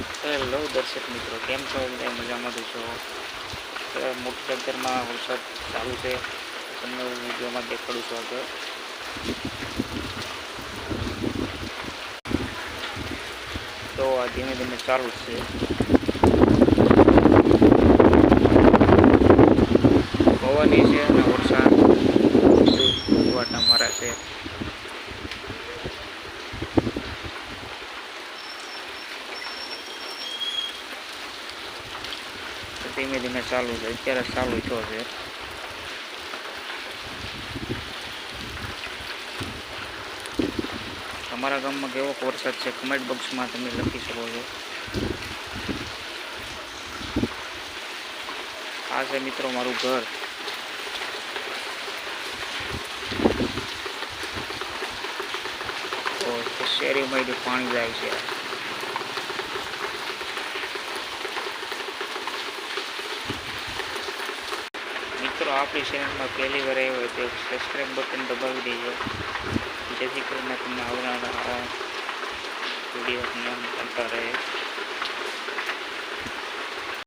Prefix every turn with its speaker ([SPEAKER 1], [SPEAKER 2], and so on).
[SPEAKER 1] Hello દર્શક મિત્રો. કેમ છો? બધા મજામાં છો? મોટા ડગરમાં વરસાદ ચાલુ છે. તમને હું વિડીયોમાં દેખાડું છું આગળ. તો આ ધીમે ધીમે ચાલુ છે. પવન છે અને વરસાદ. વાટા મારા છે. ધીમે ધીમે ચાલુ છે, અત્યારે ચાલુ થયો છે. તમારા ગામમાં કેવો વરસાદ છે? કમેન્ટ બોક્સમાં તમે લખી શકો છો. આ છે મિત્રો મારું ઘર. તો શેરીમાં જે પાણી જાય છે. મિત્રો, આપણી ચેનલમાં પહેલી વાર આવ્યો હોય તો સબસ્ક્રાઈબ બટન દબાવી દેજો. જેથી કરીને તમને આવનારા આવા વીડિયો મળતા રહે.